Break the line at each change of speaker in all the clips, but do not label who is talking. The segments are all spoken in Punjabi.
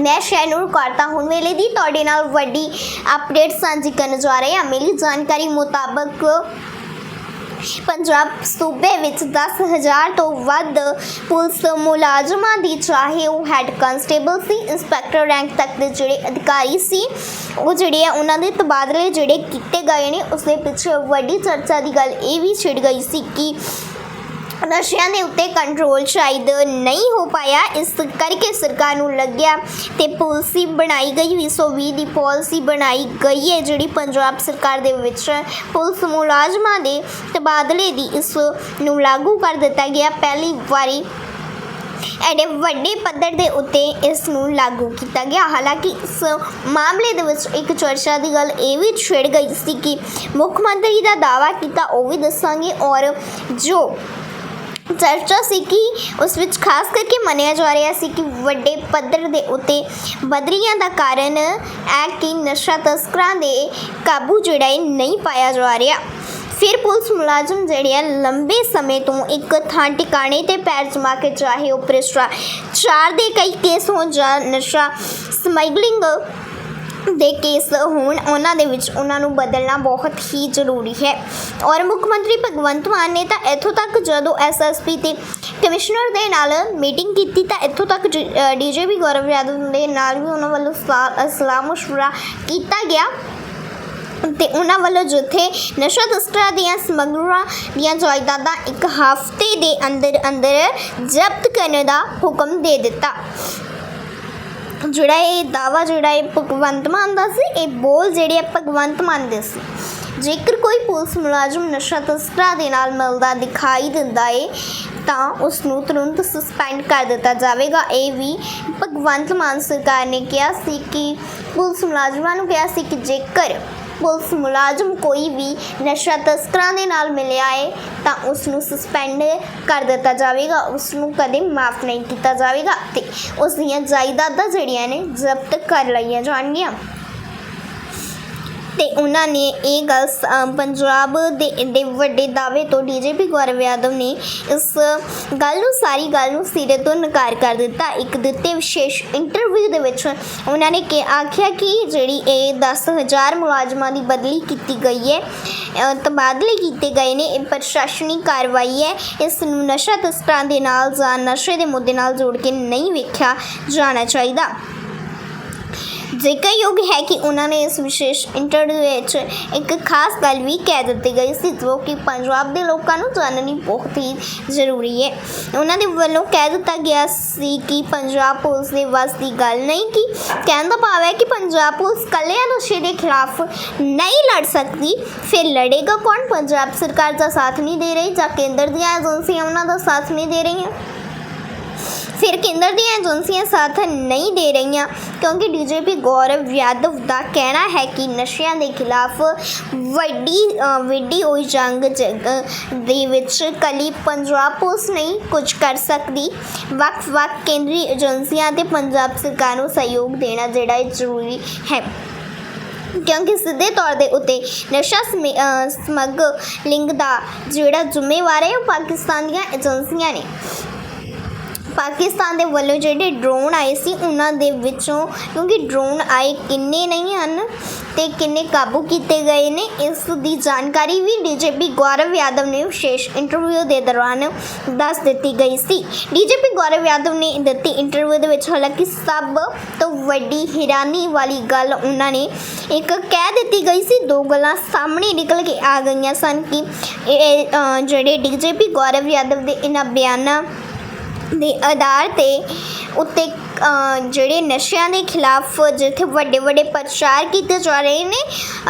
ਮੈਂ ਸ਼ੈਨੂਰ ਕਰਤਾ ਹੁਣ ਵੇਲੇ ਦੀ ਤੁਹਾਡੇ ਨਾਲ ਵੱਡੀ ਅਪਡੇਟ ਸਾਂਝੀ ਕਰਨ ਜਾ ਰਹੇ ਹਾਂ। ਮਿਲੀ ਜਾਣਕਾਰੀ ਮੁਤਾਬਕ ਪੰਜਾਬ ਸੂਬੇ ਵਿੱਚ 10000 ਤੋਂ ਵੱਧ ਪੁਲਿਸ ਮੁਲਾਜ਼ਮਾਂ ਦੀ ਚਾਹੇ ਉਹ ਹੈੱਡ ਕਾਂਸਟੇਬਲ ਸੀ ਇੰਸਪੈਕਟਰ ਰੈਂਕ ਤੱਕ ਦੇ ਜਿਹੜੇ ਅਧਿਕਾਰੀ ਸੀ, ਉਹ ਜਿਹੜੇ ਆ ਉਹਨਾਂ ਦੇ ਤਬਾਦਲੇ ਜਿਹੜੇ ਕੀਤੇ ਗਏ ਨੇ ਉਸ ਦੇ ਪਿੱਛੇ ਵੱਡੀ ਚਰਚਾ ਦੀ ਗੱਲ ਇਹ ਵੀ ਛਿੜ ਗਈ ਸੀ ਕਿ ਨਸ਼ਿਆਂ ਦੇ ਉੱਤੇ ਕੰਟਰੋਲ ਸ਼ਾਇਦ ਨਹੀਂ ਹੋ ਪਾਇਆ। ਇਸ ਕਰਕੇ ਸਰਕਾਰ ਨੂੰ ਲੱਗਿਆ ਤੇ ਪਾਲਿਸੀ ਬਣਾਈ ਗਈ 2020 ਦੀ ਪਾਲਿਸੀ ਬਣਾਈ ਗਈ ਹੈ, ਜਿਹੜੀ ਪੰਜਾਬ ਸਰਕਾਰ ਦੇ ਵਿੱਚ ਪੁਲਿਸ ਮੁਲਾਜ਼ਮਾਂ ਦੇ ਤਬਾਦਲੇ ਦੀ ਇਸ ਨੂੰ ਲਾਗੂ ਕਰ ਦਿੱਤਾ ਗਿਆ। ਪਹਿਲੀ ਵਾਰੀ ਐਡੇ ਵੱਡੇ ਪੱਧਰ ਦੇ ਉੱਤੇ ਇਸ ਨੂੰ ਲਾਗੂ ਕੀਤਾ ਗਿਆ। ਹਾਲਾਂਕਿ ਇਸ ਮਾਮਲੇ ਦੇ ਵਿੱਚ ਇੱਕ ਚਰਚਾ ਦੀ ਗੱਲ ਇਹ ਵੀ ਛਿੜ ਗਈ ਸੀ ਕਿ ਮੁੱਖ ਮੰਤਰੀ ਦਾ ਦਾਅਵਾ ਕੀਤਾ, ਉਹ ਵੀ ਦੱਸਾਂਗੇ। ਔਰ ਜੋ ਚਰਚਾ ਸੀ ਕਿ ਉਸ ਵਿੱਚ ਖਾਸ ਕਰਕੇ ਮੰਨਿਆ ਜਾ ਰਿਹਾ ਸੀ ਕਿ ਵੱਡੇ ਪੱਧਰ ਦੇ ਉੱਤੇ ਬਦਰੀਆਂ ਦਾ ਕਾਰਨ ਹੈ ਕਿ ਨਸ਼ਾ ਤਸਕਰਾਂ ਦੇ ਕਾਬੂ ਜਿਹੜਾ ਹੈ ਨਹੀਂ ਪਾਇਆ ਜਾ ਰਿਹਾ। ਫਿਰ ਪੁਲਿਸ ਮੁਲਾਜ਼ਮ ਜਿਹੜੇ ਆ, ਲੰਬੇ ਸਮੇਂ ਤੋਂ ਇੱਕ ਥਾਂ ਟਿਕਾਣੇ ਤੇ ਪੈਰ ਜਮਾ ਕੇ ਚਾਹੇ ਉਹ ਭ੍ਰਿਸ਼ਟਾਚਾਰ ਦੇ ਕਈ ਕੇਸ ਹੋਣ ਜਾਂ ਨਸ਼ਾ ਸਮਗਲਿੰਗ ਦੇ ਕੇਸ ਹੋਣ ਉਹਨਾਂ ਦੇ ਵਿੱਚ ਉਹਨਾਂ ਨੂੰ ਬਦਲਣਾ ਬਹੁਤ ਹੀ ਜ਼ਰੂਰੀ ਹੈ। ਔਰ ਮੁੱਖ ਮੰਤਰੀ ਭਗਵੰਤ ਮਾਨ ਨੇ ਤਾਂ ਇੱਥੋਂ ਤੱਕ ਜਦੋਂ ਐਸਐਸਪੀ ਤੇ ਕਮਿਸ਼ਨਰ ਦੇ ਨਾਲ ਮੀਟਿੰਗ ਕੀਤੀ ਤਾਂ ਇੱਥੋਂ ਤੱਕ ਡੀਜੀਪੀ ਗੌਰਵ ਯਾਦਵ ਦੇ ਨਾਲ ਵੀ ਉਹਨਾਂ ਵੱਲੋਂ ਸਲਾ- ਸਲਾਹ ਮਸ਼ਵਰਾ ਕੀਤਾ ਗਿਆ। ਤੇ ਉਹਨਾਂ ਵੱਲੋਂ ਜਿੱਥੇ ਨਸ਼ਾ ਤਸਕਰਾਂ ਦੀਆਂ ਸਮਗਲਰਾਂ ਦੀਆਂ ਜਾਇਦਾਦਾਂ ਇੱਕ ਹਫ਼ਤੇ ਦੇ ਅੰਦਰ ਅੰਦਰ ਜ਼ਬਤ ਕਰਨ ਦਾ ਹੁਕਮ ਦੇ ਦਿੱਤਾ। ਜਿਹੜਾ ਇਹ ਦਾਵਾ ਜਿਹੜਾ ਇਹ ਭਗਵੰਤ ਮਾਨ ਦਾ ਸੀ, ਇਹ ਬੋਲ ਜਿਹੜੇ ਆ ਭਗਵੰਤ ਮਾਨ ਦੇ ਸੀ। ਜੇਕਰ ਕੋਈ ਪੁਲਿਸ ਮੁਲਾਜ਼ਮ ਨਸ਼ਾ ਤਸਕਰਾਂ ਦੇ ਨਾਲ ਮਿਲਦਾ ਦਿਖਾਈ ਦਿੰਦਾ ਏ, ਤਾਂ ਉਸ ਨੂੰ ਤੁਰੰਤ ਸਸਪੈਂਡ ਕਰ ਦਿੱਤਾ ਜਾਵੇਗਾ। ਇਹ ਵੀ ਭਗਵੰਤ ਮਾਨ ਸਰਕਾਰ ਨੇ ਕਿਹਾ ਸੀ ਕਿ, ਪੁਲਿਸ ਮੁਲਾਜ਼ਮਾਂ ਨੂੰ ਕਿਹਾ ਸੀ ਕਿ ਜੇਕਰ ਪੁਲਿਸ ਮੁਲਾਜ਼ਮ ਕੋਈ ਵੀ ਨਸ਼ਾ ਤਸਕਰਾਂ ਦੇ ਨਾਲ ਮਿਲਿਆ ਏ, ਤਾਂ ਉਸ ਨੂੰ ਸਸਪੈਂਡ ਕਰ ਦਿੱਤਾ ਜਾਵੇਗਾ। ਉਸ ਨੂੰ ਕਦੇ ਮਾਫ ਨਹੀਂ ਕੀਤਾ ਜਾਵੇਗਾ ਤੇ ਉਸ ਦੀਆਂ ਜਾਇਦਾਦਾਂ ਜਿਹੜੀਆਂ ਨੇ ਜ਼ਬਤ ਕਰ ਲਈਆਂ ਜਾਣਗੀਆਂ। ਤੇ ਉਹਨਾਂ ਨੇ ਇਹ ਗੱਲ ਸ- ਪੰਜਾਬ ਦੇ ਏਡੇ ਵੱਡੇ ਦਾਅਵੇ ਤੋਂ ਡੀਜੀਪੀ ਗੌਰਵ ਯਾਦਵ ਨੇ ਇਸ ਗੱਲ ਨੂੰ, ਸਾਰੀ ਗੱਲ ਨੂੰ ਸਿਰੇ ਤੋਂ ਨਕਾਰ ਕਰ ਦਿੱਤਾ। ਇੱਕ ਦਿੱਤੇ ਵਿਸ਼ੇਸ਼ ਇੰਟਰਵਿਊ ਦੇ ਵਿੱਚ ਉਹਨਾਂ ਨੇ ਕਿ, ਆਖਿਆ ਕਿ ਜਿਹੜੀ ਇਹ 10000 ਮੁਲਾਜ਼ਮਾਂ ਦੀ ਬਦਲੀ ਕੀਤੀ ਗਈ ਹੈ ਤਬਾਦਲੇ ਕੀਤੇ ਗਏ ਨੇ, ਇਹ ਪ੍ਰਸ਼ਾਸਨਿਕ ਕਾਰਵਾਈ ਹੈ, ਇਸ ਨੂੰ ਨਸ਼ਾ ਤਸਕਰਾਂ ਦੇ ਨਾਲ ਜਾਂ ਨਸ਼ੇ ਦੇ ਮੁੱਦੇ ਨਾਲ ਜੋੜ ਕੇ ਨਹੀਂ ਵੇਖਿਆ ਜਾਣਾ ਚਾਹੀਦਾ। ਜ਼ਿਕਰਯੋਗ ਹੈ ਕਿ ਉਹਨਾਂ ਨੇ ਇਸ ਵਿਸ਼ੇਸ਼ ਇੰਟਰਵਿਊ ਵਿੱਚ ਇੱਕ ਖਾਸ ਗੱਲ ਵੀ ਕਹਿ ਦਿੱਤੀ ਗਈ ਸੀ, ਜੋ ਕਿ ਪੰਜਾਬ ਦੇ ਲੋਕਾਂ ਨੂੰ ਜਾਣਨੀ ਬਹੁਤ ਹੀ ਜ਼ਰੂਰੀ ਹੈ। ਉਹਨਾਂ ਦੇ ਵੱਲੋਂ ਕਹਿ ਦਿੱਤਾ ਗਿਆ ਸੀ ਕਿ ਪੰਜਾਬ ਪੁਲਿਸ ਦੇ ਵੱਸ ਦੀ ਗੱਲ ਨਹੀਂ ਕਿ ਕਹਿਣ ਦਾ ਭਾਵ ਹੈ ਕਿ ਪੰਜਾਬ ਪੁਲਿਸ ਕੱਲਿਆਂ ਨਸ਼ੇ ਦੇ ਖਿਲਾਫ ਨਹੀਂ ਲੜ ਸਕਦੀ, ਫਿਰ ਲੜੇਗਾ ਕੌਣ? ਪੰਜਾਬ ਸਰਕਾਰ ਦਾ ਸਾਥ ਨਹੀਂ ਦੇ ਰਹੀ ਜਾਂ ਕੇਂਦਰ ਦੀਆਂ ਏਜੰਸੀਆਂ ਉਹਨਾਂ ਦਾ ਸਾਥ ਨਹੀਂ ਦੇ ਰਹੀਆਂ? ਫਿਰ ਕੇਂਦਰ ਦੀਆਂ ਏਜੰਸੀਆਂ ਸਾਥ ਨਹੀਂ ਦੇ ਰਹੀਆਂ ਕਿਉਂਕਿ ਡੀਜੀਪੀ ਗੌਰਵ ਯਾਦਵ ਦਾ ਕਹਿਣਾ ਹੈ ਕਿ ਨਸ਼ਿਆਂ ਦੇ ਖਿਲਾਫ ਵੱਡੀ ਅ, ਵਿੱਢੀ ਹੋਈ ਜੰਗ ਜ- ਦੇ ਵਿੱਚ ਕਲੀ ਪੰਜਾਬ ਪੁਲਿਸ ਨਹੀਂ ਕੁਝ ਕਰ ਸਕਦੀ। ਵੱਖ-ਵੱਖ ਕੇਂਦਰੀ ਏਜੰਸੀਆਂ ਤੇ ਪੰਜਾਬ ਸਰਕਾਰ ਨੂੰ ਸਹਿਯੋਗ ਦੇਣਾ ਜਿਹੜਾ ਜ਼ਰੂਰੀ ਹੈ। ਕਿਉਂਕਿ ਸਿੱਧੇ ਤੌਰ ਦੇ ਉੱਤੇ ਨਸ਼ਾ ਸਮੇ- ਅ, ਸਮਗਲਿੰਗ ਦਾ ਜਿਹੜਾ ਜ਼ਿੰਮੇਵਾਰ ਹੈ ਉਹ ਪਾਕਿਸਤਾਨ ਦੀਆਂ ਏਜੰਸੀਆਂ ਨੇ। ਪਾਕਿਸਤਾਨ ਦੇ ਵੱਲੋਂ ਜਿਹੜੇ ਡਰੋਨ ਆਏ ਸੀ ਉਹਨਾਂ ਦੇ ਵਿੱਚੋਂ ਕਿਉਂਕਿ ਡਰੋਨ ਆਏ ਕਿੰਨੇ ਨਹੀਂ ਹਨ ਤੇ ਕਿੰਨੇ ਕਾਬੂ ਕੀਤੇ ਗਏ ਨੇ ਇਸ ਦੀ ਜਾਣਕਾਰੀ ਵੀ ਡੀਜੀਪੀ ਗੌਰਵ ਯਾਦਵ ਨੇ ਵਿਸ਼ੇਸ਼ ਇੰਟਰਵਿਊ ਦੇ ਦੌਰਾਨ ਦੱਸ ਦਿੱਤੀ ਗਈ ਸੀ। ਡੀਜੀਪੀ ਗੌਰਵ ਯਾਦਵ ਨੇ ਦਿੱਤੀ ਇੰਟਰਵਿਊ ਦੇ ਵਿੱਚ ਹਾਲਾਂਕਿ ਸਭ ਤੋਂ ਵੱਡੀ ਹੈਰਾਨੀ ਵਾਲੀ ਗੱਲ ਉਹਨਾਂ ਨੇ ਇੱਕ ਕਹਿ ਦਿੱਤੀ ਗਈ ਸੀ ਦੋ ਗੱਲਾਂ ਸਾਹਮਣੇ ਨਿਕਲ ਕੇ ਆ ਗਈਆਂ ਸਨ ਕਿ ਇਹ ਅ, ਜਿਹੜੇ ਡੀਜੀਪੀ ਗੌਰਵ ਯਾਦਵ ਦੇ ਇਹਨਾਂ ਬਿਆਨਾਂ ਦੇ ਆਧਾਰ ਤੇ ਉੱਤੇ ਜਿਹੜੇ ਨਸ਼ਿਆਂ ਦੇ ਖਿਲਾਫ ਜਿੱਥੇ ਵੱਡੇ ਵੱਡੇ ਪ੍ਰਚਾਰ ਕੀਤੇ ਜਾ ਰਹੇ ਨੇ,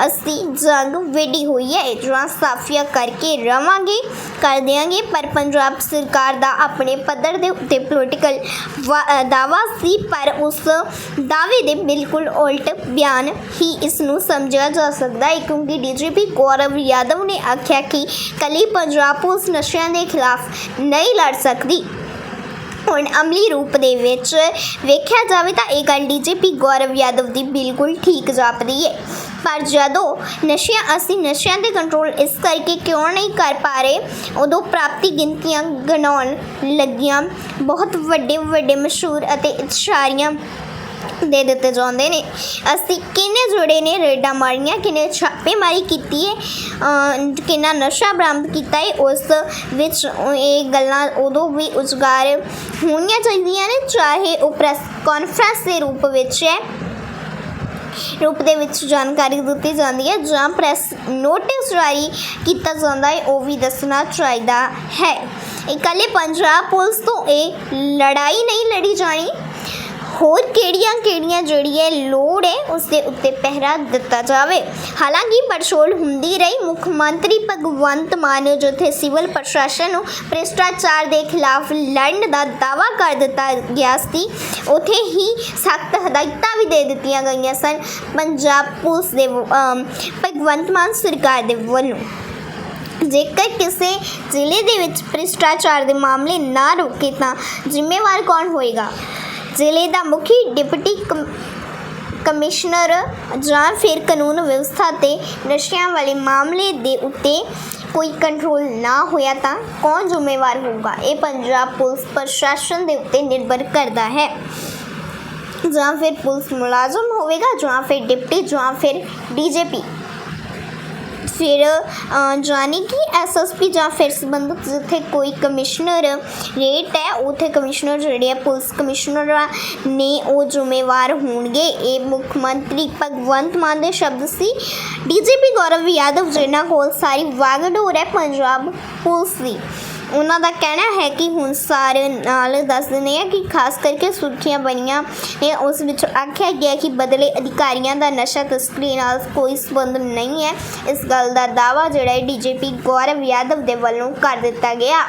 ਅਸੀਂ ਜੰਗ ਵਿੱਢੀ ਹੋਈ ਹੈ। ਜਾਂ ਸਾਫੀਆ ਕਰਕੇ ਰਵਾਂਗੇ, ਕਰ ਦਿਆਂਗੇ, ਪਰ ਪੰਜਾਬ ਸਰਕਾਰ ਦਾ ਆਪਣੇ ਪੱਧਰ ਦੇ ਉੱਤੇ ਪੋਲੀਟੀਕਲ ਦਾਵਾ ਸੀ, ਪਰ ਉਸ ਦਾਅਵੇ ਦੇ ਬਿਲਕੁਲ ਉਲਟ ਬਿਆਨ ਹੀ ਇਸ ਨੂੰ ਸਮਝਿਆ ਜਾ ਸਕਦਾ ਹੈ। ਕਿਉਂਕਿ ਡੀਜੀਪੀ ਗੌਰਵ ਯਾਦਵ ਨੇ ਆਖਿਆ ਕਿ ਕਲੀ ਪੰਜਾਬ ਉਸ ਨਸ਼ਿਆਂ ਦੇ ਖਿਲਾਫ ਨਹੀਂ ਲੜ ਸਕਦੀ। ਹੁਣ ਅਮਲੀ ਰੂਪ ਦੇ ਵਿੱਚ ਵੇਖਿਆ ਜਾਵੇ ਤਾਂ ਇਹ ਗੱਲ ਡੀਜੀਪੀ ਗੌਰਵ ਯਾਦਵ ਦੀ ਬਿਲਕੁਲ ਠੀਕ ਜਾਪਦੀ ਹੈ ਪਰ ਜਦੋਂ ਨਸ਼ਿਆਂ, ਅਸੀਂ ਨਸ਼ਿਆਂ ਦੇ ਕੰਟਰੋਲ ਇਸ ਕਰਕੇ ਕਿਉਂ ਨਹੀਂ ਕਰ ਪਾ ਰਹੇ? ਉਦੋਂ ਪ੍ਰਾਪਤੀ ਗਿਣਤੀਆਂ ਗਣਾਉਣ ਲੱਗੀਆਂ। ਬਹੁਤ ਵੱਡੇ ਵੱਡੇ ਮਸ਼ਹੂਰ ਅਤੇ ਇਤਸ਼ਾਰੀਆਂ ਦੇ ਦਿੱਤੇ ਜਾਂਦੇ ਨੇ। ਅਸੀਂ ਕਿੰਨੇ ਜੁੜੇ ਨੇ ਰੇਡਾਂ ਮਾਰੀਆਂ, ਕਿੰਨੇ ਛਾਪੇਮਾਰੀ ਕੀਤੀ ਹੈ ਕਿੰਨਾ ਨਸ਼ਾ ਬਰਾਮਦ ਕੀਤਾ ਹੈ ਉਸ ਵਿੱਚ ਇਹ ਗੱਲਾਂ ਉਦੋਂ ਵੀ ਉਜਗਾਰ ਹੋਣੀਆਂ ਚਾਹੀਦੀਆਂ ਨੇ, ਚਾਹੇ ਉਹ ਪ੍ਰੈਸ ਕਾਨਫਰੰਸ ਦੇ ਰੂਪ ਵਿੱਚ ਹੈ, ਰੂਪ ਦੇ ਵਿੱਚ ਜਾਣਕਾਰੀ ਦਿੱਤੀ ਜਾਂਦੀ ਹੈ, ਜਾਂ ਪ੍ਰੈਸ ਨੋਟਿਸ ਜਾਰੀ ਕੀਤਾ ਜਾਂਦਾ ਹੈ, ਉਹ ਵੀ ਦੱਸਣਾ ਚਾਹੀਦਾ ਹੈ। ਇਕੱਲੇ ਪੰਜਾਬ ਪੁਲਿਸ ਤੋਂ ਇਹ ਲੜਾਈ ਨਹੀਂ ਲੜੀ ਜਾਣੀ। ਹੋਰ ਕਿਹੜੀਆਂ ਕਿਹੜੀਆਂ ਜਿਹੜੀ ਹੈ ਲੋੜ ਹੈ, ਉਸ ਦੇ ਉੱਤੇ ਪਹਿਰਾ ਦਿੱਤਾ ਜਾਵੇ। ਹਾਲਾਂਕਿ ਪੜਛੋਲ ਹੁੰਦੀ ਰਹੀ, ਮੁੱਖ ਮੰਤਰੀ ਭਗਵੰਤ ਮਾਨ ਜਿੱਥੇ ਸਿਵਲ ਪ੍ਰਸ਼ਾਸਨ ਨੂੰ ਭ੍ਰਿਸ਼ਟਾਚਾਰ ਦੇ ਖਿਲਾਫ ਲੜਨ ਦਾ ਦਾਅਵਾ ਕਰ ਦਿੱਤਾ ਗਿਆ ਸੀ, ਉੱਥੇ ਹੀ ਸਖਤ ਹਦਾਇਤਾਂ ਵੀ ਦੇ ਦਿੱਤੀਆਂ ਗਈਆਂ ਸਨ ਪੰਜਾਬ ਪੁਲਿਸ ਦੇ ਭਗਵੰਤ ਮਾਨ ਸਰਕਾਰ ਦੇ ਵੱਲੋਂ। ਜੇਕਰ ਕਿਸੇ ਜ਼ਿਲ੍ਹੇ ਦੇ ਵਿੱਚ ਭ੍ਰਿਸ਼ਟਾਚਾਰ ਦੇ ਮਾਮਲੇ ਨਾ ਰੁਕੇ ਤਾਂ ਜ਼ਿੰਮੇਵਾਰ ਕੌਣ ਹੋਏਗਾ? ਜ਼ਿਲ੍ਹੇ ਦਾ ਮੁਖੀ ਡਿਪਟੀ ਕਮ- ਕਮਿਸ਼ਨਰ ਜਾਂ ਫਿਰ ਕਾਨੂੰਨ ਵਿਵਸਥਾ ਤੇ ਨਸ਼ਿਆਂ ਵਾਲੇ ਮਾਮਲੇ ਦੇ ਉੱਤੇ ਕੋਈ ਕੰਟਰੋਲ ਨਾ ਹੋਇਆ ਤਾਂ ਕੌਣ ਜ਼ਿੰਮੇਵਾਰ ਹੋਊਗਾ? ਇਹ ਪੰਜਾਬ ਪੁਲਿਸ ਪ੍ਰਸ਼ਾਸਨ ਦੇ ਉੱਤੇ ਨਿਰਭਰ ਕਰਦਾ ਹੈ। ਜਾਂ ਫਿਰ ਪੁਲਿਸ ਮੁਲਾਜ਼ਮ ਹੋਵੇਗਾ ਜਾਂ ਫਿਰ ਡਿਪਟੀ ਜਾਂ ਫਿਰ ਡੀਜੀਪੀ। ਫਿਰ ਅ, ਜਾਣੀ ਕਿ ਐਸਐਸਪੀ ਜਾਂ ਫਿਰ ਸੰਬੰਧਿਤ ਜਿੱਥੇ ਕੋਈ ਕਮਿਸ਼ਨਰ ਰੇਟ ਹੈ ਉਥੇ ਕਮਿਸ਼ਨਰ ਜਿਹੜੇ ਆ ਪੁਲਿਸ ਕਮਿਸ਼ਨਰ ਨੇ ਉਹ ਜ਼ਿੰਮੇਵਾਰ ਹੋਣਗੇ। ਇਹ ਮੁੱਖ ਮੰਤਰੀ ਭਗਵੰਤ ਮਾਨ ਦੇ ਸ਼ਬਦ ਸੀ। ਡੀਜੀਪੀ ਗੌਰਵ ਯਾਦਵ ਜਿਨ੍ਹਾਂ ਕੋਲ ਸਾਰੀ ਵਾਗਡੋਰ ਹੈ ਪੰਜਾਬ ਪੁਲਿਸ ਦੀ। ਉਹਨਾਂ ਦਾ ਕਹਿਣਾ ਹੈ ਕਿ ਹੁਣ ਸਾਰੇ ਨਾਲ ਦੱਸ ਦਿੰਦੇ ਆ ਕਿ ਖਾਸ ਕਰਕੇ ਸੁਰਖੀਆਂ ਬਣੀਆਂ ਨੇ, ਉਸ ਵਿੱਚ ਆਖਿਆ ਗਿਆ ਕਿ ਬਦਲੇ ਅਧਿਕਾਰੀਆਂ ਦਾ ਨਸ਼ਾ ਤਸਕਰੀ ਨਾਲ ਕੋਈ ਸੰਬੰਧ ਨਹੀਂ ਹੈ। ਇਸ ਗੱਲ ਦਾ ਦਾਵਾ ਜਿਹੜਾ ਹੈ ਡੀਜੀਪੀ ਗੌਰਵ ਯਾਦਵ ਦੇ ਵੱਲੋਂ ਕਰ ਦਿੱਤਾ ਗਿਆ।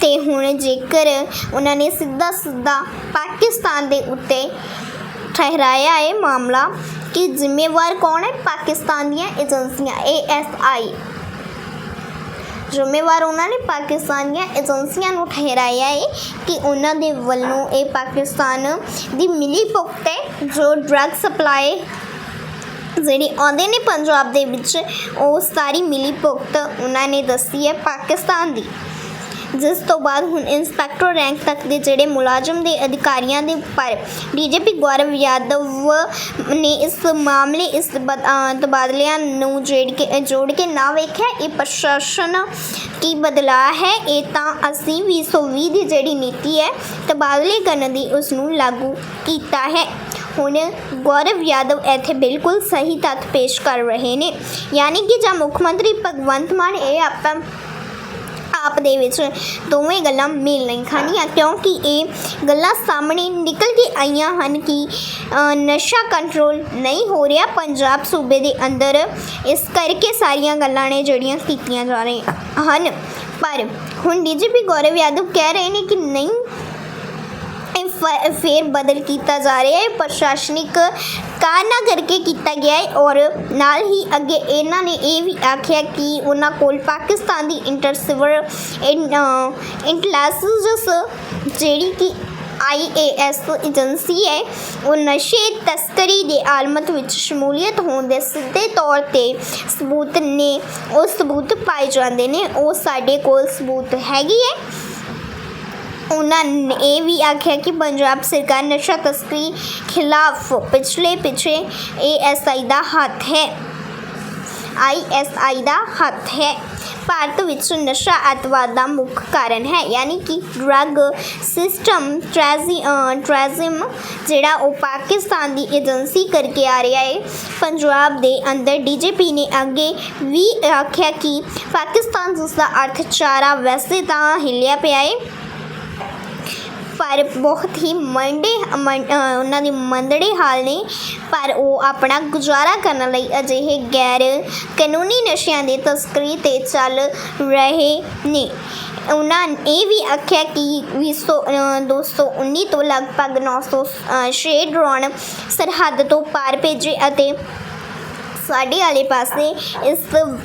ਤੇ ਹੁਣ ਜੇਕਰ ਉਹਨਾਂ ਨੇ ਸਿੱਧਾ ਸਿੱਧਾ ਪਾਕਿਸਤਾਨ ਦੇ ਉੱਤੇ ਠਹਿਰਾਇਆ ਹੈ ਮਾਮਲਾ, ਕਿ ਜ਼ਿੰਮੇਵਾਰ ਕੌਣ ਹੈ? ਪਾਕਿਸਤਾਨ ਦੀਆਂ ਏਜੰਸੀਆਂ ਏਐਸਆਈ ਜ਼ਿੰਮੇਵਾਰ ਉਹਨਾਂ ਨੇ ਪਾਕਿਸਤਾਨ ਦੀਆਂ ਏਜੰਸੀਆਂ ਨੂੰ ਠਹਿਰਾਇਆ ਹੈ ਕਿ ਉਹਨਾਂ ਦੇ ਵੱਲੋਂ ਇਹ ਪਾਕਿਸਤਾਨ ਦੀ ਮਿਲੀ ਭੁਗਤ ਹੈ, ਜੋ ਡਰੱਗ ਸਪਲਾਈ ਜਿਹੜੀ ਆਉਂਦੇ ਨੇ ਪੰਜਾਬ ਦੇ ਵਿੱਚ, ਉਹ ਸਾਰੀ ਮਿਲੀ ਭੁਗਤ ਉਹਨਾਂ ਨੇ ਦੱਸੀ ਹੈ ਪਾਕਿਸਤਾਨ ਦੀ। ਜਿਸ ਤੋਂ ਬਾਅਦ ਹੁਣ ਇੰਸਪੈਕਟਰ ਰੈਂਕ ਤੱਕ ਦੇ ਜਿਹੜੇ ਮੁਲਾਜ਼ਮ ਦੇ ਅਧਿਕਾਰੀਆਂ ਦੇ ਉੱਪਰ ਡੀਜੀਪੀ ਗੌਰਵ ਯਾਦਵ ਨੇ ਇਸ ਮਾਮਲੇ, ਇਸ ਤਬਾਦਲਿਆਂ ਨੂੰ ਜੋੜ ਕੇ ਜੋੜ ਕੇ ਨਾ ਵੇਖਿਆ, ਇਹ ਪ੍ਰਸ਼ਾਸਨ ਕੀ ਬਦਲਾਅ ਹੈ, ਇਹ ਤਾਂ ਅਸੀਂ 2020 ਦੀ ਜਿਹੜੀ ਨੀਤੀ ਹੈ, ਤਬਾਦਲੇ ਕਰਨ ਦੀ ਉਸ ਨੂੰ ਲਾਗੂ ਕੀਤਾ ਹੈ। ਹੁਣ ਗੌਰਵ ਯਾਦਵ ਇੱਥੇ ਬਿਲਕੁਲ ਸਹੀ ਤੱਥ ਪੇਸ਼ ਕਰ ਰਹੇ ਨੇ। ਯਾਨੀ ਕਿ ਜਾਂ ਮੁੱਖ ਮੰਤਰੀ ਭਗਵੰਤ ਮਾਨ, ਇਹ ਆਪਾਂ ਆਪ ਦੇ ਵਿੱਚ ਦੋਵੇਂ ਗੱਲਾਂ ਮੇਲ ਨਹੀਂ ਖਾਣੀਆਂ, ਕਿਉਂਕਿ ਇਹ ਗੱਲਾਂ ਸਾਹਮਣੇ ਨਿਕਲ ਕੇ ਆਈਆਂ ਹਨ ਕਿ ਨਸ਼ਾ ਕੰਟਰੋਲ ਨਹੀਂ ਹੋ ਰਿਹਾ ਪੰਜਾਬ ਸੂਬੇ ਦੇ ਅੰਦਰ। ਇਸ ਕਰਕੇ ਸਾਰੀਆਂ ਗੱਲਾਂ ਨੇ ਜਿਹੜੀਆਂ ਕੀਤੀਆਂ ਜਾ ਰਹੀਆਂ ਹਨ। ਪਰ ਹੁਣ ਡੀਜੀਪੀ ਗੌਰਵ ਯਾਦਵ ਕਹਿ ਰਹੇ ਨੇ ਕਿ ਨਹੀਂ ਫੇਰ ਬਦਲ ਕੀਤਾ ਜਾ ਰਿਹਾ ਹੈ। ਪ੍ਰਸ਼ਾਸਨਿਕ ਕਾਰਨਾਂ ਕਰਕੇ ਕੀਤਾ ਗਿਆ ਹੈ ਔਰ ਨਾਲ ਹੀ ਅੱਗੇ ਇਹਨਾਂ ਨੇ ਇਹ ਵੀ ਆਖਿਆ ਕਿ ਉਹਨਾਂ ਕੋਲ ਪਾਕਿਸਤਾਨ ਦੀ ਇੰਟਰਸਿਵਰ ਇੰਟੈਲੀਜੈਂਸ ਜਿਹੜੀ ਕਿ ਆਈਏਐਸ ਏਜੰਸੀ ਹੈ, ਉਹ ਨਸ਼ੇ ਤਸਕਰੀ ਦੇ ਆਲਮਤ ਵਿੱਚ ਸ਼ਮੂਲੀਅਤ ਹੋਣ ਦੇ ਸਿੱਧੇ ਤੌਰ ਤੇ ਸਬੂਤ ਨੇ, ਉਹ ਸਬੂਤ ਪਾਏ ਜਾਂਦੇ ਨੇ। ਉਹ ਸਾਡੇ ਕੋਲ ਸਬੂਤ ਹੈਗੀ ਹੈ। ਉਹਨਾਂ ਨੇ ਇਹ ਵੀ ਆਖਿਆ ਕਿ ਪੰਜਾਬ ਸਰਕਾਰ ਨਸ਼ਾ ਤਸਕਰੀ ਖਿਲਾਫ ਪਿਛਲੇ ਪਿਛੇ ਏਐਸਆਈ ਦਾ ਹੱਥ ਹੈ। ਆਈਐਸਆਈ ਦਾ ਹੱਥ ਹੈ। ਭਾਰਤ ਵਿੱਚ ਨਸ਼ਾ ਅੱਤਵਾਦ ਦਾ ਮੁੱਖ ਕਾਰਨ ਹੈ, ਯਾਨੀ ਕਿ ਡਰੱਗ ਸਿਸਟਮ ਟ੍ਰੈਜ਼ੀ ਟ੍ਰੈਜ਼ਮ ਜਿਹੜਾ ਉਹ ਪਾਕਿਸਤਾਨ ਦੀ ਏਜੰਸੀ ਕਰਕੇ ਆ ਰਿਹਾ ਹੈ। ਪੰਜਾਬ ਦੇ ਅੰਦਰ ਡੀਜੀਪੀ ਨੇ ਅੱਗੇ ਵੀ ਆਖਿਆ ਕਿ ਪਾਕਿਸਤਾਨ ਜਿਸ ਦਾ ਅਰਥਚਾਰਾ ਵੈਸੇ ਤਾਂ ਹਿੱਲਿਆ ਪਿਆ ਹੈ ਪਰ ਬਹੁਤ ਹੀ ਮੰਡੇ ਮੰ- ਉਹਨਾਂ ਦੇ ਮੰਦੜੇ ਹਾਲ ਨੇ। ਪਰ ਉਹ ਆਪਣਾ ਗੁਜ਼ਾਰਾ ਕਰਨ ਲਈ ਅਜਿਹੇ ਗੈਰ ਕਾਨੂੰਨੀ ਨਸ਼ਿਆਂ ਦੀ ਤਸਕਰੀ ਤੇ ਚੱਲ ਰਹੇ ਨੇ। ਉਹਨਾਂ ਇਹ ਵੀ ਆਖਿਆ ਕਿ 20 ਅਹ 219 ਤੋਂ ਲਗਭਗ 900 ਅਹ, ਛੇ ਡਰੋਨ ਸਰਹੱਦ ਤੋਂ ਪਾਰ ਭੇਜੇ ਅਤੇ ਸਾਡੇ ਵਾਲੇ ਪਾਸੇ ਇਸ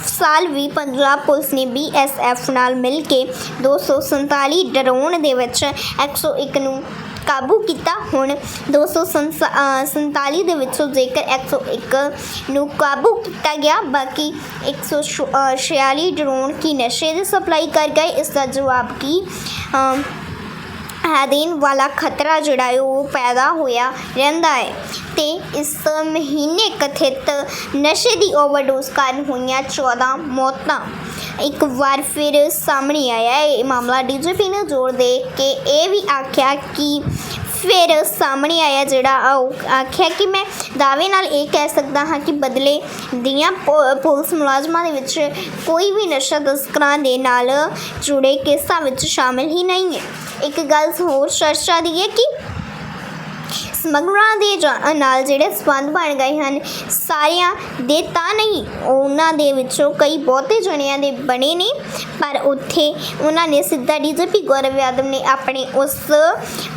ਸਾਲ ਵੀ ਪੰਜਾਬ ਪੁਲਿਸ ਨੇ ਬੀਐਸਐਫ ਨਾਲ ਮਿਲ ਕੇ 247 ਡਰੋਨ ਦੇ ਵਿੱਚ 101 ਨੂੰ ਕਾਬੂ ਕੀਤਾ। ਹੁਣ 247 ਦੇ ਵਿੱਚੋਂ ਜੇਕਰ 101 ਨੂੰ ਕਾਬੂ ਕੀਤਾ ਗਿਆ, ਬਾਕੀ 146 ਡਰੋਨ ਕੀ ਨਸ਼ੇ ਦੀ ਸਪਲਾਈ ਕਰ ਗਏ? ਇਸ ਦਾ ਜਵਾਬ ਕੀ? ਅਮ, ਦੇਣ ਵਾਲਾ ਖਤਰਾ ਜਿਹੜਾ ਹੈ ਉਹ ਪੈਦਾ ਹੋਇਆ ਰਹਿੰਦਾ ਹੈ ਤੇ ਇਸ ਮਹੀਨੇ ਕਥਿਤ ਨਸ਼ੇ ਦੀ ਓਵਰਡੋਜ਼ ਕਾਰਨ ਹੋਈਆਂ 14 ਮੌਤਾਂ। ਇੱਕ ਵਾਰ ਫਿਰ ਸਾਹਮਣੇ ਆਇਆ ਇਹ ਮਾਮਲਾ ਡੀਜੀਪੀ ਨੇ ਜ਼ੋਰ ਦੇ ਕੇ ਇਹ ਵੀ ਆਖਿਆ ਕਿ ਫਿਰ ਸਾਹਮਣੇ ਆਇਆ ਜਿਹੜਾ ਉਹ ਆਖਿਆ ਕਿ ਮੈਂ ਦਾਅਵੇ ਨਾਲ ਇਹ ਕਹਿ ਸਕਦਾ ਹਾਂ ਕਿ ਬਦਲੇ ਦੀਆਂ ਪੁ- ਪੁਲਿਸ ਮੁਲਾਜ਼ਮਾਂ ਦੇ ਵਿੱਚ ਕੋਈ ਵੀ ਨਸ਼ਾ ਤਸਕਰਾਂ ਦੇ ਨਾਲ ਜੁੜੇ ਕੇਸਾਂ ਵਿੱਚ ਸ਼ਾਮਿਲ ਹੀ ਨਹੀਂ ਹੈ। ਇੱਕ ਗੱਲ ਹੋਰ ਚਰਚਾ ਦੀ ਹੈ ਕਿ ਸਮਗਲਰਾਂ ਦੇ ਜਾ- ਨਾਲ ਜਿਹੜੇ ਸੰਬੰਧ ਬਣ ਗਏ ਹਨ, ਸਾਰਿਆਂ ਦੇ ਤਾਂ ਨਹੀਂ, ਉਹਨਾਂ ਦੇ ਵਿੱਚੋਂ ਕਈ ਬਹੁਤੇ ਜਣਿਆਂ ਦੇ ਬਣੇ ਨੇ, ਪਰ ਉੱਥੇ ਉਹਨਾਂ ਨੇ ਸਿੱਧਾ ਡੀਜੀਪੀ ਗੌਰਵ ਯਾਦਵ ਨੇ ਆਪਣੇ ਉਸ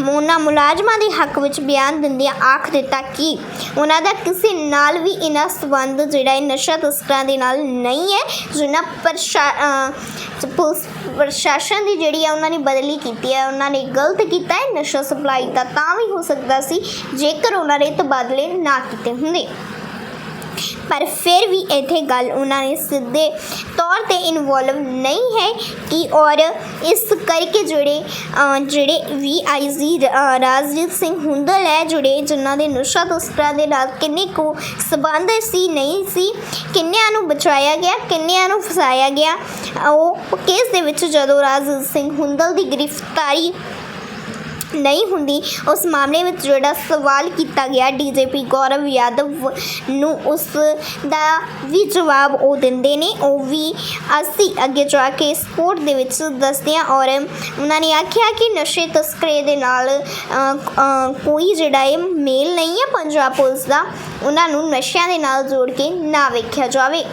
ਉਹਨਾਂ ਮੁਲਾਜ਼ਮਾਂ ਦੇ ਹੱਕ ਵਿੱਚ ਬਿਆਨ ਦਿੰਦਿਆਂ ਆਖ ਦਿੱਤਾ ਕਿ ਉਹਨਾਂ ਦਾ ਕਿਸੇ ਨਾਲ ਵੀ ਇਹਨਾਂ ਸੰਬੰਧ ਜਿਹੜਾ ਹੈ ਨਸ਼ਾ ਤਸਕਰਾਂ ਦੇ ਨਾਲ ਨਹੀਂ ਹੈ, ਜਿਨ੍ਹਾਂ ਪ੍ਰਸ਼ਾ ਪੁਲਿਸ ਪ੍ਰਸ਼ਾਸਨ ਦੀ ਜਿਹੜੀ ਆ ਉਹਨਾਂ ਨੇ ਬਦਲੀ ਕੀਤੀ ਹੈ ਉਹਨਾਂ ਨੇ ਗਲਤ ਕੀਤਾ ਹੈ, ਨਸ਼ਾ ਸਪਲਾਈ ਦਾ ਤਾਂ ਵੀ ਹੋ ਸਕਦਾ ਸੀ, ਜੇਕਰ ਉਹਨਾਂ ਨੇ ਤਬਾਦਲੇ ਨਾ ਕੀਤੇ ਹੁੰਦੇ। ਪਰ ਫਿਰ ਵੀ ਇੱਥੇ ਗੱਲ ਉਹਨਾਂ ਨੇ ਸਿੱਧੇ ਤੌਰ ਤੇ ਇਨਵੋਲਵ ਨਹੀਂ ਹੈ ਕਿ ਔਰ ਇਸ ਕਰਕੇ ਜਿਹੜੇ ਅਹ, ਜਿਹੜੇ ਵੀਆਈਜੀ ਰਾਜਜੀਤ ਸਿੰਘ ਹੁੰਦਲ ਹੈ ਜੁੜੇ ਜਿਨ੍ਹਾਂ ਦੇ ਨਸ਼ਾ ਤਸਕਰਾਂ ਦੇ ਨਾਲ ਕਿੰਨੇ ਕੁ ਸਬੰਧ ਸੀ ਨਹੀਂ ਸੀ ਕਿੰਨਿਆਂ ਨੂੰ ਬਚਾਇਆ ਗਿਆ ਕਿੰਨਿਆਂ ਨੂੰ ਫਸਾਇਆ ਗਿਆ ਉਹ ਕੇਸ ਦੇ ਵਿੱਚ ਜਦੋਂ ਰਾਜਜੀਤ ਸਿੰਘ ਹੁੰਦਲ ਦੀ ਗ੍ਰਿਫਤਾਰੀ ਨਹੀਂ ਹੁੰਦੀ। ਉਸ ਮਾਮਲੇ ਵਿੱਚ ਜਿਹੜਾ ਸਵਾਲ ਕੀਤਾ ਗਿਆ, ਡੀਜੀਪੀ ਗੌਰਵ ਯਾਦਵ ਨੂੰ ਉਸ ਦਾ ਵੀ ਜਵਾਬ ਉਹ ਦਿੰਦੇ ਨੇ। ਉਹ ਵੀ ਅਸੀਂ ਅੱਗੇ ਜਾ ਕੇ ਇਸ ਕੋਰਟ ਦੇ ਵਿੱਚ ਦੱਸਦੇ ਹਾਂ ਔਰ ਉਹਨਾਂ ਨੇ ਆਖਿਆ ਕਿ ਨਸ਼ੇ ਤਸਕਰੇ ਦੇ ਨਾਲ ਕੋਈ ਜਿਹੜਾ ਇਹ ਮੇਲ ਨਹੀਂ ਹੈ ਪੰਜਾਬ ਪੁਲਿਸ ਦਾ। ਉਹਨਾਂ ਨੂੰ ਨਸ਼ਿਆਂ ਦੇ ਨਾਲ ਜੋੜ ਕੇ ਨਾ ਵੇਖਿਆ ਜਾਵੇ।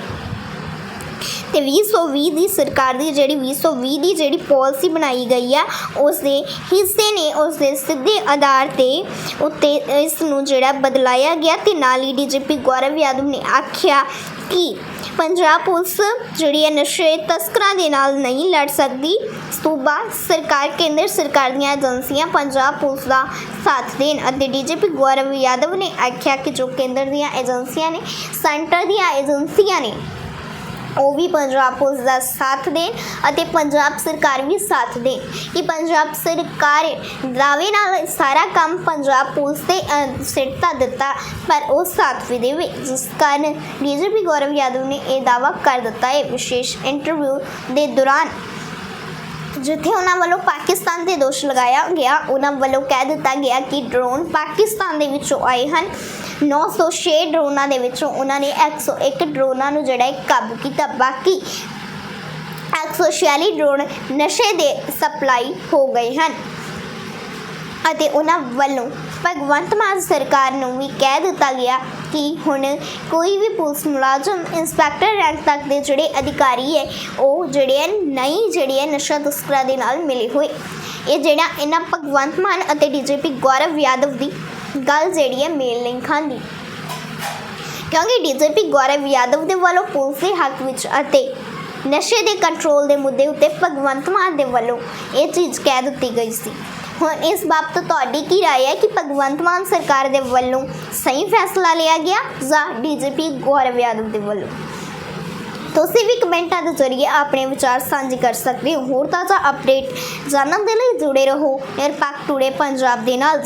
ਤੇ 2020 ਦੀ ਸਰਕਾਰ ਦੀ ਜਿਹੜੀ 2020 ਦੀ ਜਿਹੜੀ ਪਾਲਿਸੀ ਬਣਾਈ ਗਈ ਆ ਉਸ ਦੇ ਹਿੱਸੇ ਨੇ ਉਸ ਦੇ ਸਿੱਧੇ ਆਧਾਰ ਤੇ ਉੱਤੇ ਇਸ ਨੂੰ ਜਿਹੜਾ ਬਦਲਾਇਆ ਗਿਆ ਤੇ ਨਾਲ ਹੀ ਡੀਜੀਪੀ ਗੌਰਵ ਯਾਦਵ ਨੇ ਆਖਿਆ ਕਿ ਪੰਜਾਬ ਪੁਲਿਸ ਜਿਹੜੀ ਹੈ ਨਸ਼ੇ ਤਸਕਰਾਂ ਦੇ ਨਾਲ ਨਹੀਂ ਲੜ ਸਕਦੀ। ਸੂਬਾ ਸਰਕਾਰ, ਕੇਂਦਰ ਸਰਕਾਰ ਦੀਆਂ ਏਜੰਸੀਆਂ ਪੰਜਾਬ ਪੁਲਿਸ ਦਾ ਸਾਥ ਦੇਣ ਅਤੇ ਡੀਜੀਪੀ ਗੌਰਵ ਯਾਦਵ ਨੇ ਆਖਿਆ ਕਿ ਜੋ ਕੇਂਦਰ ਦੀਆਂ ਏਜੰਸੀਆਂ ਨੇ, ਸੈਂਟਰ ਦੀਆਂ ਏਜੰਸੀਆਂ ਨੇ ਉਹ ਵੀ ਪੰਜਾਬ ਪੁਲਿਸ ਦਾ ਸਾਥ ਦੇਣ ਅਤੇ ਪੰਜਾਬ ਸਰਕਾਰ ਵੀ ਸਾਥ ਦੇ ਕਿ ਪੰਜਾਬ ਸਰਕਾਰ ਦਾਅਵੇ ਨਾਲ ਸਾਰਾ ਕੰਮ ਪੰਜਾਬ ਪੁਲਿਸ ਤੇ ਅਹ, ਸਿੱਟ ਤਾਂ ਦਿੱਤਾ ਪਰ ਉਹ ਸਾਥ ਵੀ ਦੇਵੇ। ਜਿਸ ਕਾਰਨ ਡੀਜੀਪੀ ਗੌਰਵ ਯਾਦਵ ਨੇ ਇਹ ਦਾਅਵਾ ਕਰ ਦਿੱਤਾ ਹੈ। ਵਿਸ਼ੇਸ਼ ਇੰਟਰਵਿਊ ਦੇ ਦੌਰਾਨ ਜਿੱਥੇ ਉਹਨਾਂ ਵੱਲੋਂ ਪਾਕਿਸਤਾਨ ਤੇ ਦੋਸ਼ ਲਗਾਇਆ ਗਿਆ ਉਹਨਾਂ ਵੱਲੋਂ ਕਹਿ ਦਿੱਤਾ ਗਿਆ ਕਿ ਡਰੋਨ ਪਾਕਿਸਤਾਨ ਦੇ ਵਿੱਚੋਂ ਆਏ ਹਨ। 906 ਡਰੋਨਾਂ ਦੇ ਵਿੱਚੋਂ ਉਹਨਾਂ ਨੇ 101 ਡਰੋਨਾਂ ਨੂੰ ਜਿਹੜਾ ਹੈ ਕਾਬੂ ਕੀਤਾ। ਬਾਕੀ 146 ਡਰੋਨ ਨਸ਼ੇ ਦੇ ਸਪਲਾਈ ਹੋ ਗਏ ਹਨ ਅਤੇ ਉਹਨਾਂ ਵੱਲੋਂ ਭਗਵੰਤ ਮਾਨ ਸਰਕਾਰ ਨੂੰ ਵੀ ਕਹਿ ਦਿੱਤਾ ਗਿਆ ਕਿ ਹੁਣ ਕੋਈ ਵੀ ਪੁਲਿਸ ਮੁਲਾਜ਼ਮ, ਇੰਸਪੈਕਟਰ ਰੈਂਕ ਤੱਕ ਦੇ ਜਿਹੜੇ ਅਧਿਕਾਰੀ ਹੈ, ਉਹ ਜਿਹੜੇ ਹੈ ਨਹੀਂ ਜਿਹੜੇ ਹੈ ਨਸ਼ਾ ਤਸਕਰਾਂ ਦੇ ਨਾਲ ਮਿਲੇ ਹੋਏ। ਇਹ ਜਿਹੜਾ ਇਹਨਾਂ ਭਗਵੰਤ ਮਾਨ ਅਤੇ ਡੀਜੀਪੀ ਗੌਰਵ ਯਾਦਵ ਦੀ ਗੱਲ ਜਿਹੜੀ ਹੈ ਮੇਲ ਨਹੀਂ ਖਾਂਦੀ ਕਿਉਂਕਿ ਡੀਜੀਪੀ ਗੌਰਵ ਯਾਦਵ ਦੇ ਵੱਲੋਂ ਪੁਲਿਸ ਦੇ ਹੱਕ ਵਿੱਚ ਅਤੇ ਨਸ਼ੇ ਦੇ ਕੰਟਰੋਲ ਦੇ ਮੁੱਦੇ ਉੱਤੇ ਭਗਵੰਤ ਮਾਨ ਦੇ ਵੱਲੋਂ ਇਹ ਚੀਜ਼ ਕਹਿ ਦਿੱਤੀ ਗਈ ਸੀ ਹੁਣ ਇਸ ਬਾਬਤ ਤੁਹਾਡੀ ਕੀ رائے ਹੈ ਕਿ ਭਗਵੰਤ ਮਾਨ ਸਰਕਾਰ ਦੇ ਵੱਲੋਂ ਸਹੀ ਫੈਸਲਾ ਲਿਆ ਗਿਆ ਜਾਂ ਡੀਜੀਪੀ ਗੌਰਵ ਯਾਦਵ ਦੇ ਵੱਲੋਂ ਤੁਸੀਂ ਵੀ ਕਮੈਂਟਾਂ ਦੇ ਜ਼ਰੀਏ ਆਪਣੇ ਵਿਚਾਰ ਸਾਂਝੇ ਕਰ ਸਕਦੇ ਹੋ ਹੋਰ ਤਾਜ਼ਾ ਅਪਡੇਟ ਜਾਣਨ ਦੇ ਲਈ ਜੁੜੇ ਰਹੋ ਨਿਰਪੱਖ ਟੂਡੇ ਪੰਜਾਬ ਦੇ ਨਾਲ